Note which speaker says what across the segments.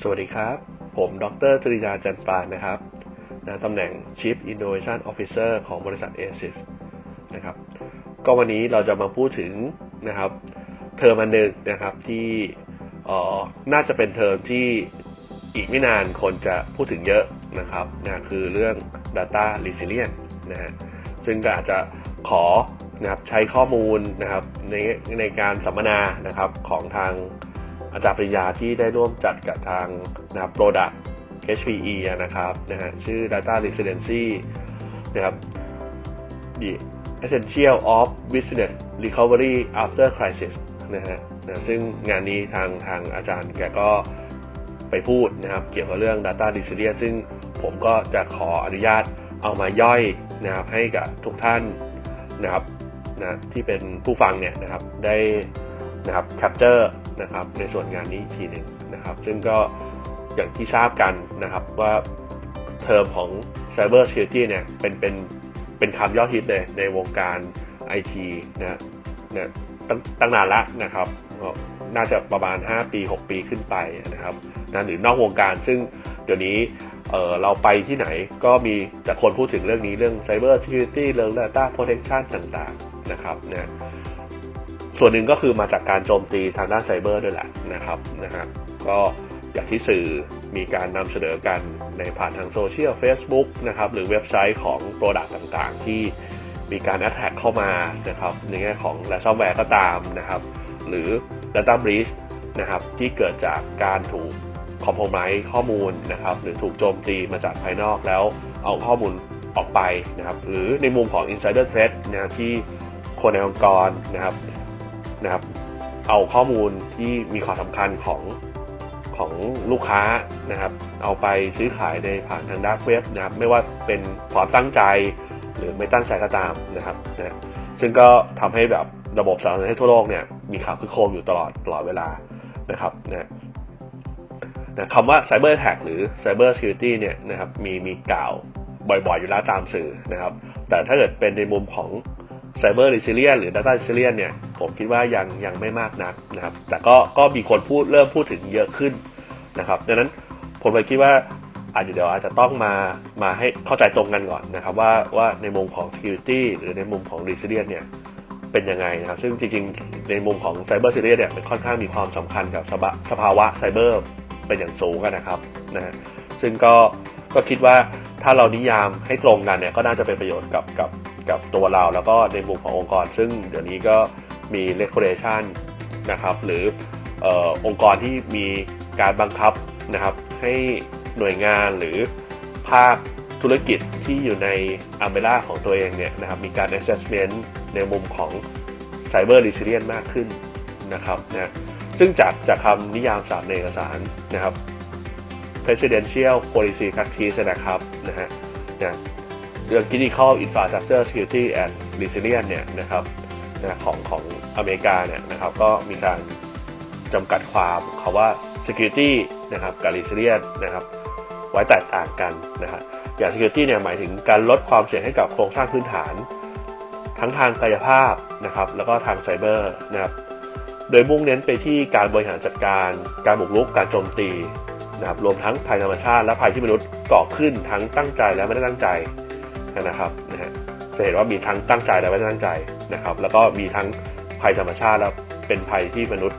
Speaker 1: สวัสดีครับ ผมดรจริยาจันปานนะครับนะตำแหน่ง Chief Innovation Officer ของบริษัท ASIS นะครับ ก็วันนี้เราจะมาพูดถึงนะครับเทอมอันหนึ่งนะครับที่น่าจะเป็นเทอมที่อีกไม่นานคนจะพูดถึงเยอะนะครับนะคือเรื่อง Data Resilience นะฮะซึ่งก็อาจจะขอนะครับใช้ข้อมูลนะครับในในการสัมมนานะครับของทาง อาจารย์ปริญญาที่ได้ร่วมจัดกับทางนะครับ Product HPE นะครับนะฮะชื่อ Data Resiliency นะครับ The Essential of Business Recovery After Crisis นะฮะนะซึ่งงานนี้ทางทางอาจารย์แกก็ไปพูดนะครับ เกี่ยวกับเรื่อง Data Resilience ซึ่งผมก็จะขออนุญาตเอามาย่อยนะครับให้กับทุกท่านนะครับนะที่เป็นผู้ฟังเนี่ยนะครับได้นะครับแคปเจอร์ นะครับในส่วนงานนี้อีกทีหนึ่งนะครับ ซึ่งก็อย่างที่ทราบกันนะครับว่าเทอมของ Cyber Security เนี่ยเป็นเป็นเป็นคำยอดฮิตเลยในวงการ IT นะนะตั้งตั้งนานละนะครับก็น่าจะประมาณ 5 ปี 6 ปีขึ้นไปนะครับนะหรือนอกวงการซึ่งเดี๋ยวนี้เเราไปที่ไหนก็มีแต่คนพูดถึงเรื่องนี้เรื่อง Cyber Security เรื่อง Data Protection ต่างๆนะครับนะ ส่วนหนึ่งก็คือมาจากการโจมตีทางด้านไซเบอร์ด้วยแหละนะครับนะฮะก็อย่างที่สื่อมีการนำเสนอกันในผ่านทางโซเชียล Facebook นะครับหรือเว็บไซต์ของ Product ต่างๆ ที่มีการ Attack เข้ามานะครับในแง่ของและซอฟต์แวร์ก็ตามนะครับ หรือ Data Breach นะครับที่เกิดจากการถูกคอมโพมไ e ข้อมูลนะครับหรือถูกโจมตีมาจากภายนอกแล้วเอาข้อมูลออกไปนะครับหรือในมุมของ Insider Threat นะที่คนในองค์กรนะครับ นะครับ เอาข้อมูลที่มีความสำคัญของของลูกค้านะครับ เอาไปซื้อขายในผ่านทางดักเว็บนะครับ ไม่ว่าเป็นความตั้งใจหรือไม่ตั้งใจก็ตามนะครับนะซึ่งก็ทำให้แบบระบบสารสนเทศทั่วโลกเนี่ยมีข่าวคึกโครมอยู่ตลอดตลอดเวลานะครับนะนะคำว่า Cyber Attack หรือ Cyber Security เนี่ยนะครับมีมีกล่าวบ่อยๆอยู่แล้วตามสื่อนะครับ แต่ถ้าเกิดเป็นในมุมของ Cyber Resilience หรือ Data r e s i l i e n c เนี่ยผมคิดว่ายังยังไม่มากนักนะครับ แต่ก็ก็มีคนพูดเริ่มพูดถึงเยอะขึ้นนะครับดังนั้นผมเลยคิดว่าอาจจะเดี๋ยวอาจจะต้องมามาให้เข้าใจตรงกันก่อนนะครับ ว่าว่าในมุมของ security หรือในมุมของ r e s i l i e n c เนี่ยเป็นยังไงนะครับ ซึ่งจริงๆ ในมุมของ cyber resilience เนี่ยมันค่อนข้างมีความสำคัญกับสภาาวะไซเบอร์เป็นอย่างสูงนะครับนะฮะซึ่งก็ก็คิดว่าถ้าเรานิยามให้ตรงกันเนี่ยก็น่าจะเป็นประโยชน์กับกับ กับตัวเราแล้วก็ในมุมขององค์กร ซึ่งเดี๋ยวนี้ก็มี regulation นะครับหรือออองค์กรที่มีการบังคับนะครับให้หน่วยงานหรือภาคธุรกิจที่อยู่ในอัมเบล่าของตัวเองเนี่ยนะครับมีการ assessment ในมุมของ cyber resilience มากขึ้นนะครับนะซึ่งจากจากคำนิยามสามในเอกสารนะครับ presidential policy practice นะครับนะฮะนะ เรื่อง critical infrastructure security and resilience เนี่ยนะครับของของอเมริกาเนี่ยนะครับก็มีการจำกัดความคาว่า security นะครับกับ resilience นะครับไว้แตกต่างกันนะฮะอย่าง security เนี่ยหมายถึงการลดความเสี่ยงให้กับโครงสร้างพื้นฐาน ทั้งทางกายภาพนะครับแล้วก็ทางไซเบอร์นะครับโดยมุ่งเน้นไปที่การบริหารจัดการ การบุกรุกการโจมตีนะครับรวมทั้งภัยธรรมชาติและภัยที่มนุษย์ก่อขึ้นทั้งตั้งใจและไม่ได้ตั้งใจ นะครับนะฮะจะเห็นว่ามีทั้งตั้งใจและไม่ตั้งใจนะครับ แล้วก็มีทั้งภัยธรรมชาติแล้วเป็นภัยที่มนุษย์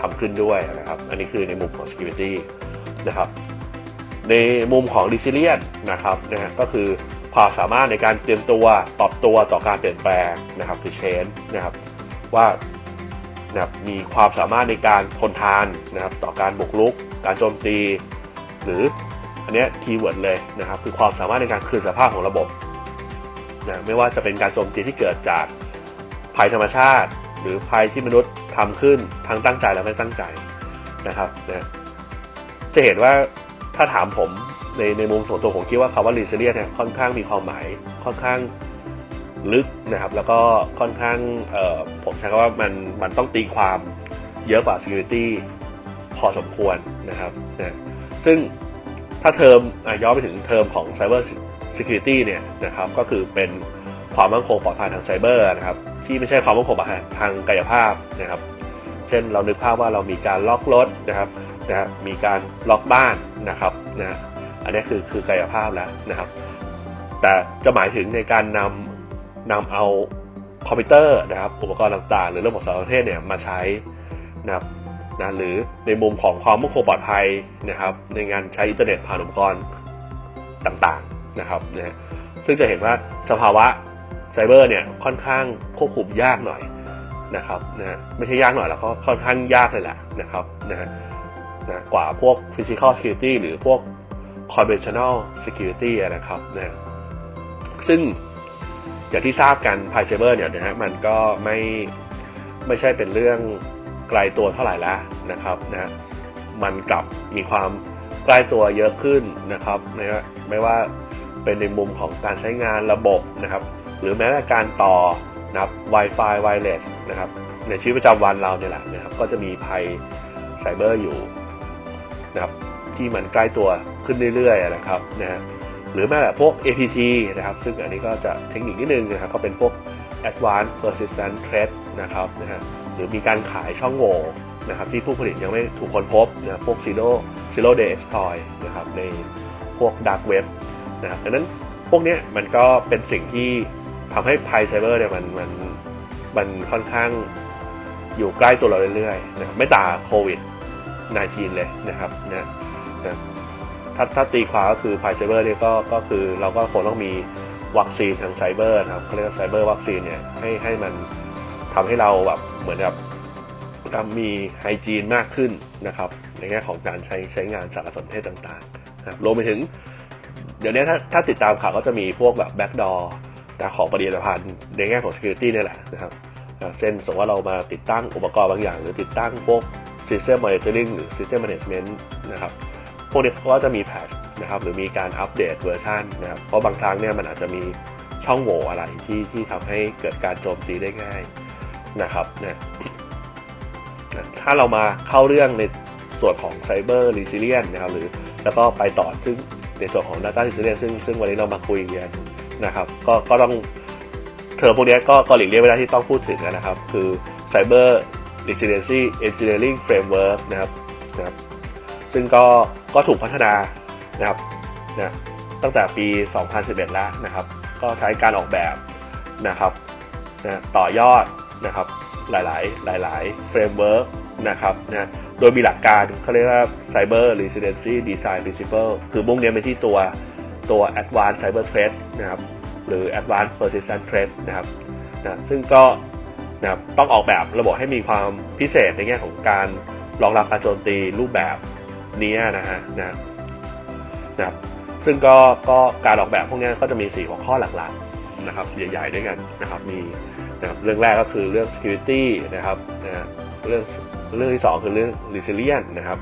Speaker 1: ทำขึ้นด้วยนะครับ อันนี้คือในมุมของ security นะครับ ในมุมของ resilience นะครับนะฮะก็คือความสามารถในการเตรียมตัวปรับตัวต่อการเปลี่ยนแปลงนะครับคือ change นะครับว่านะครับมีความสามารถในการทนทานนะครับ ต่อการบุกรุก การโจมตี หรืออันเนี้ยคีย์เวิร์ดเลยนะครับ คือความสามารถในการคืนสภาพของระบบ นะไม่ว่าจะเป็นการโจมตีที่เกิดจากภัยธรรมชาติ หรือภัยที่มนุษย์ทำขึ้นทั้งตั้งใจและไม่ตั้งใจนะครับนะจะเห็นว่าถ้าถามผมในในมุมส่วนตัวผมคิดว่าคำว่า resilient เนี่ยค่อนข้างมีความหมายค่อนข้างลึกนะครับ แล้วก็ค่อนข้างผมใช้คำว่ามันมันต้องตีความเยอะกว่า security พอสมควรนะครับนะซึ่งถ้าเทอมอย้อนไปถึงเทอมของ Cyber Security เนี่ยนะครับก็คือเป็นความมั่นคงปลอดภัยทางไซเบอร์นะครับที่ไม่ใช่ความมั่นคงปลอดภัยทางกายภาพนะครับ เช่นเรานึกภาพว่าเรามีการล็อกรถนะครับนะฮะมีการล็อกบ้านนะครับนะอันนี้คือคือกายภาพแล้วนะครับ แต่จะหมายถึงในการนำนำเอาคอมพิวเตอร์นะครับอุปกรณ์ต่างๆ หรือระบบสารสนเทศเนี่ยมาใช้นะครับนะหรือในมุมของความมั่นคงปลอดภัยนะครับ ในงานใช้อินเทอร์เน็ตผ่านอุปกรณ์ต่างๆ นะครับนะซึ่งจะเห็นว่าสภาวะไซเบอร์เนี่ยค่อนข้างควบคุมยากหน่อยนะครับนะฮะไม่ใช่ยากหน่อยแล้วก็ค่อนข้างยากเลยแหละนะครับนะฮะนะกว่าพวก physical security หรือพวก conventional security นะครับนะซึ่งอย่างที่ทราบกันภายไซเบอร์เนี่ยนะฮะมันก็ไม่ไม่ใช่เป็นเรื่องไกลตัวเท่าไหร่แล้วนะครับนะฮะมันกลับมีความใกล้ตัวเยอะขึ้นนะครับนะไม่ว่า เป็นในมุมของการใช้งานระบบนะครับ หรือแม้แต่การต่อนะครับ Wi-Fi Wireless นะครับ ในชีวิตประจำวันเราเนี่ยแหละนะครับ ก็จะมีภัยไซเบอร์อยู่นะครับ ที่มันใกล้ตัวขึ้นเรื่อยๆนะครับนะฮะหรือแม้แต่พวก APT นะครับ ซึ่งอันนี้ก็จะเทคนิคนิดนึงนะครับ ก็เป็นพวก Advanced Persistent Threat นะครับนะฮะหรือมีการขายช่องโหว่นะครับ ที่ผู้ผลิตยังไม่ถูกค้นพบนะครับพวก Zero Zero Day Exploit นะครับ ในพวก Dark Web นะครับดังนั้นพวกนี้มันก็เป็นสิ่งที่ทำให้ภัยไซเบอร์เนี่ยมันมันมันค่อนข้างอยู่ใกล้ตัวเราเรื่อยๆนะครับไม่ต่างโควิด -19 เลยนะครับนะนะถ้าถ้าตีความก็คือภัยไซเบอร์เนี่ยก็ก็คือเราก็คงต้องมีวัคซีนทางไซเบอร์นะครับเขาเรียกว่าไซเบอร์วัคซีนเนี่ยให้ให้มันทำให้เราแบบเหมือนกับมีไฮจีนมากขึ้นนะครับในแง่ของการใช้ใช้งานสารสนเทศต่างๆนะครับรวมไปถึง เดี๋ยวนี้ถ้าถ้าติดตามข่าวก็จะมีพวกแบบแบ็กดอร์นะของผลิตภัณฑ์ในแง่ของ security นี่แหละนะครับเช่นสมมติว่าเรามาติดตั้งอุปกรณ์บางอย่าง หรือติดตั้งพวก system monitoring หรือ system management นะครับพวกนี้ก็จะมีแพทนะครับหรือมีการอัปเดตเวอร์ชันนะครับเพราะบางครั้งเนี่ยมันอาจจะมีช่องโหว่อะไรที่ที่ทำให้เกิดการโจมตีได้ง่ายนะครับนะนะถ้าเรามาเข้าเรื่องในส่วนของ Cyber Resilience นะครับหรือแล้วก็ไปต่อซึ่ง ในส่วนของ Data Resilience ซึ่งซึ่งวันนี้เรามาคุยกันนะครับก็ก็ต้องเทอมพวกนี้ก็ก็หลีกเลี่ยงไม่ได้ที่ต้องพูดถึงนะครับ คือ Cyber Resiliency Engineering Framework นะครับนะครับซึ่งก็ก็ถูกพัฒนานะครับนะตั้งแต่ปี 2011 แล้วนะครับ ก็ใช้การออกแบบนะครับนะต่อยอดนะครับหลาย ๆ หลาย ๆ เฟรมเวิร์กนะครับนะ โดยมีหลักการเขาเรียกว่า Cyber Resiliency Design Principle คือมุ่งเน้นไปที่ตัวตัว Advanced Cyber Threat นะครับหรือ Advanced Persistent Threat นะครับนะซึ่งก็นะครับต้องออกแบบระบบให้มีความพิเศษในแง่ของการรองรับการโจมตีรูปแบบนี้นะฮะนะนะครับซึ่งก็ก็การออกแบบพวกนี้ก็จะมี 4 หัวข้อหลักๆนะครับใหญ่ๆด้วยกันนะครับมีนะครับเรื่องแรกก็คือเรื่อง security นะครับนะเรื่อง เรื่องที่สองคือเรื่อง resilience นะครับ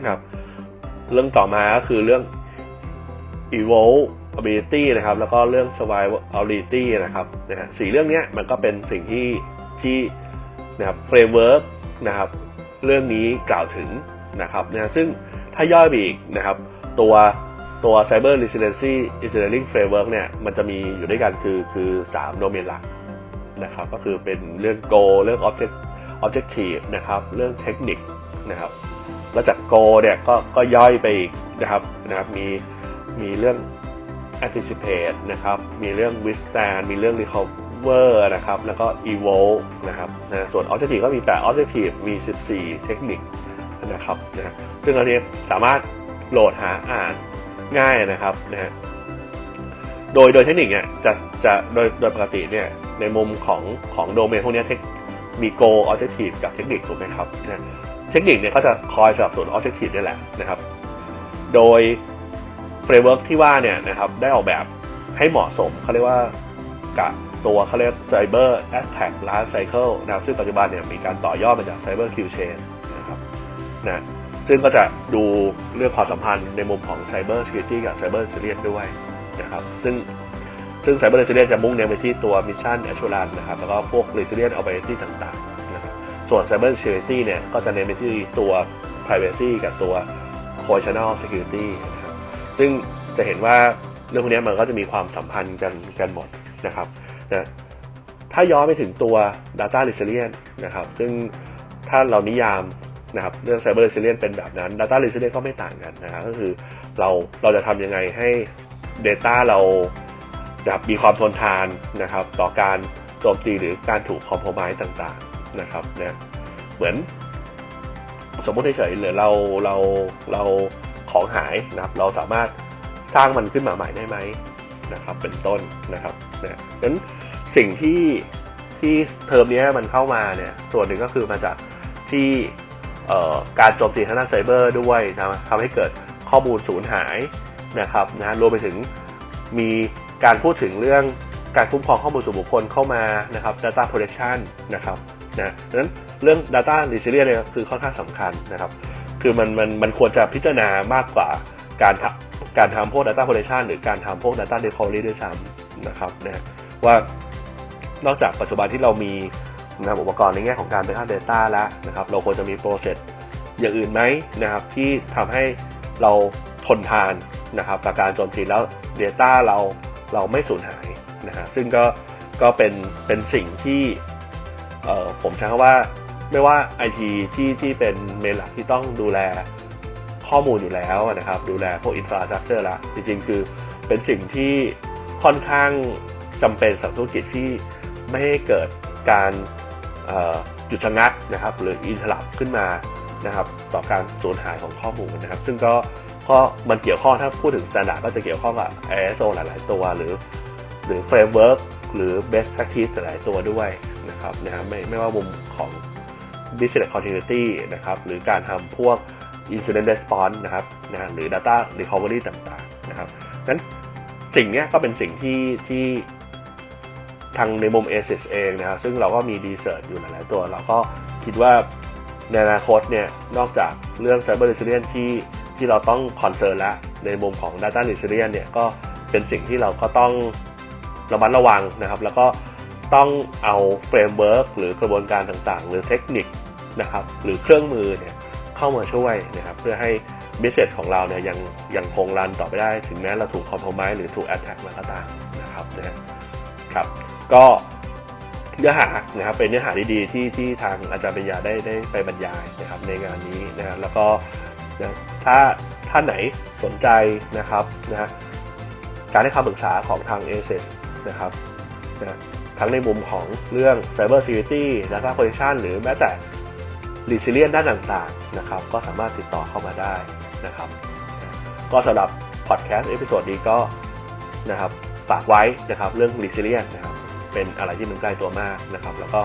Speaker 1: นะครับ เรื่องต่อมาก็คือเรื่อง evolve ability นะครับ แล้วก็เรื่อง survivability นะครับนะฮะสี่เรื่องนี้มันก็เป็นสิ่งที่ที่นะครับ framework นะครับ เรื่องนี้กล่าวถึงนะครับนะซึ่งถ้าย่อยไปอีกนะครับ ตัวตัว cyber resiliency engineering framework เนี่ยมันจะมีอยู่ด้วยกันคือคือสามโดเมนหลักนะครับ ก็คือเป็นเรื่อง goal เรื่อง object objective นะครับ เรื่องเทคนิคนะครับ แล้วจาก Go เนี่ยก็ก็ย่อยไปอีกนะครับนะครับ มีมีเรื่อง anticipate นะครับ มีเรื่อง withstand มีเรื่อง recover นะครับ แล้วก็ evolve นะครับนะส่วน objective ก็มีแต่ objective มี 14 เทคนิคนะครับนะซึ่งอันนี้สามารถโหลดหาอ่านง่ายนะครับนะฮะโดยโดยเทคนิคเนี่ยจะจะโดยโดยปกติเนี่ยในมุมของของโดเมนพวกนี้เทค มี goal objective กับเทคนิคถูกไหมครับเทคนิคเนี่ยก็จะคอยสนับสนุน objective นี่แหละนะครับ โดยเฟรมเวิร์กที่ว่าเนี่ยนะครับได้ออกแบบให้เหมาะสมเขาเรียกว่ากับตัวเขาเรียก Cyber Attack Life Cycle นะครับซึ่งปัจจุบันเนี่ยมีการต่อยอดมาจาก Cyber Q Chain นะครับนะซึ่งก็จะดูเรื่องความสัมพันธ์ในมุมของ Cyber Security กับ Cyber Resilience ด้วยนะครับซึ่ง ซึ่ง Cyber Resilience จะมุ่งเน้นไปที่ตัว Mission Assurance นะครับแล้วก็พวก Resilience Operating ต่างๆนะครับส่วน Cyber Security เนี่ยก็จะเน้นไปที่ตัว Privacy กับตัว Coalitional Security นะครับซึ่งจะเห็นว่าเรื่องพวกนี้มันก็จะมีความสัมพันธ์กันกันหมดนะครับนะถ้าย้อนไปถึงตัว Data Resilience นะครับซึ่งถ้าเรานิยามนะครับเรื่อง Cyber Resilience เป็นแบบนั้น Data Resilience ก็ไม่ต่างกันนะครับก็คือเราเราจะทำยังไงให้ Data เรา แบบมีความทนทานนะครับ ต่อการโจมตีหรือการถูกคอมโพม s e ต่างๆนะครับนะเหมือน สมมติเฉยๆหรือเราเราเราของหายนะครับ เราสามารถสร้างมันขึ้นมาใหม่ได้ไหมนะครับ เป็นต้นนะครับนะนั้นสิ่งที่ที่เทอมนี้มันเข้ามาเนี่ยส่วนหนึ่งก็คือมาจากที่การโจมตีทางด้านไซเบอร์ด้วยนะทำให้เกิดข้อมูลสูญหายนะครับนะรวมไปถึงมี การพูดถึงเรื่องการคุ้มครองข้อมูลส่วนบุคคลเข้ามานะครับ data protection นะครับนะดังนั้นเรื่อง data resilience เนี่ยคือค่อนข้างสำคัญนะครับ คือมันมันมันควรจะพิจารณามากกว่าการทการทำพวก data protection หรือการทำพวก data recovery ด้วยซ้ำนะครับนะว่านอกจากปัจจุบันที่เรามีนะครับอุปกรณ์ในแง่ของการ backup data แล้วนะครับ เราควรจะมี process อย่างอื่นไหมนะครับ ที่ทำให้เราทนทานนะครับกับการโจมตีแล้ว Data เรา เราไม่สูญหายนะฮะซึ่งก็ก็เป็นเป็นสิ่งที่เอ่อผมใช้คำว่าไม่ว่า IT ที่ที่เป็นเมนหลักที่ต้องดูแลข้อมูลอยู่แล้วนะครับ ดูแลพวกอินฟราสตรักเจอร์ละจริงๆ คือเป็นสิ่งที่ค่อนข้างจำเป็นสำหรับธุรกิจที่ไม่ให้เกิดการเอ่อหยุดชะงักนะครับ หรืออินทลับขึ้นมานะครับ ต่อการสูญหายของข้อมูลนะครับ ซึ่งก็ ก็มันเกี่ยวข้องถ้าพูดถึง standard ก็จะเกี่ยวข้องกับ ISO หลาย ๆ ตัวหรือ หรือ framework หรือ best practice หลาย ๆ ตัวด้วยนะครับนะฮะไม่ไม่ว่ามุมของ business continuity นะครับหรือการทำพวก incident response นะครับนะหรือ data recovery ต่าง ๆ นะครับนั้นสิ่งนี้ก็เป็นสิ่งที่ที่ทางในมุม ASIS เองนะครับซึ่งเราก็มี research อยู่หลายๆตัว เราก็คิดว่าในอนาคตเนี่ยนอกจากเรื่อง cyber resilience ที่ ที่เราต้องคอนเซิร์นแล้วในมุมของ Data Resilience เนี่ยก็เป็นสิ่งที่เราก็ต้องระมัดระวังนะครับ แล้วก็ต้องเอาเฟรมเวิร์กหรือกระบวนการต่างๆ หรือเทคนิคนะครับหรือเครื่องมือเนี่ยเข้ามาช่วยนะครับเพื่อให้ business ของเราเนี่ยยังยังคงรันต่อไปได้ ถึงแม้เราถูกคอมโพม s e หรือถูก attack มาก็ตามนะครับนะครับก็เนื้อหานะครับเป็นเนื้อหาดีๆที่ที่ทางอาจารย์ปัญญาได้ได้ไปบรรยายนะครับในงานนี้นะครับแล้วก็ นะถ้าท่านไหนสนใจนะครับนะการให้คำปรึกษาของทาง a s นะครับนะทั้งในมุมของเรื่อง Cyber Security Data Protection หรือแม้แต่ Resilience ด้านต่างๆนะครับ ก็สามารถติดต่อเข้ามาได้นะครับ ก็สำหรับพอดแคสต์เอพิโซดนี้ก็นะครับฝากไว้นะครับเรื่อง Resilience นะครับเป็นอะไรที่มันใกล้ตัวมากนะครับ แล้วก็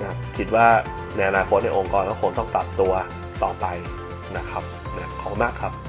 Speaker 1: นะคิดว่าในอนาคตในองค์กรก็คงต้องปรับตัวต่อไป นะครับนะขอบคุณมากครับ